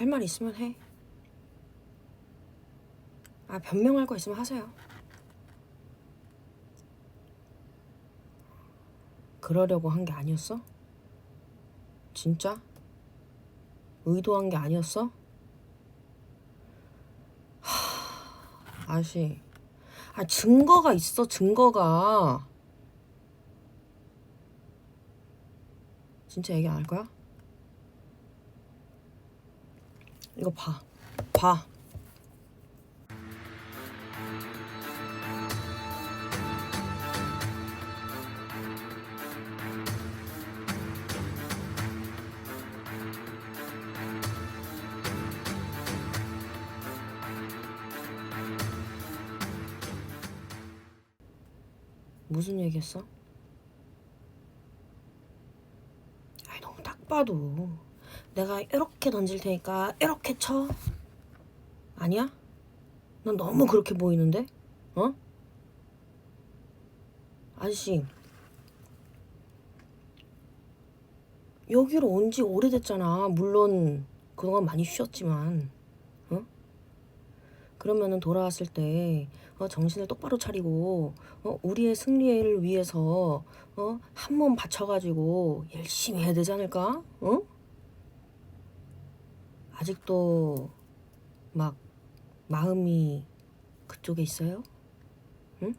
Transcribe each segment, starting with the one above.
할 말 있으면 해. 아, 변명할 거 있으면 하세요. 그러려고 한 게 아니었어? 진짜? 의도한 게 아니었어? 하, 아씨. 아, 증거가 있어, 증거가. 진짜 얘기 안 할 거야? 이거 봐. 봐. 무슨 얘기했어? 아이 너무 딱 봐도 내가 이렇게 던질 테니까 이렇게 쳐 아니야? 난 너무 그렇게 보이는데? 어? 아저씨 여기로 온 지 오래됐잖아 물론 그동안 많이 쉬었지만 어? 그러면은 돌아왔을 때 어, 정신을 똑바로 차리고 어, 우리의 승리를 위해서 어, 한 몸 바쳐가지고 열심히 해야 되지 않을까? 어? 아직도 막 마음이 그쪽에 있어요? 응?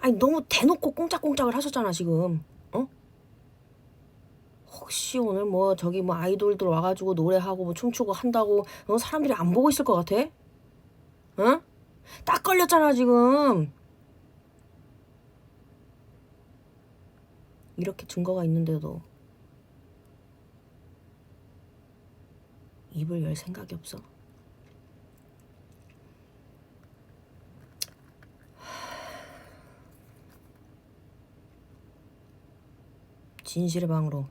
아니 너무 대놓고 꽁짝꽁짝을 하셨잖아 지금. 어? 혹시 오늘 뭐 저기 뭐 아이돌들 와가지고 노래하고 뭐 춤추고 한다고 어, 사람들이 안 보고 있을 것 같아? 어? 딱 걸렸잖아 지금. 이렇게 증거가 있는데도 입을 열 생각이 없어. 진실의 방으로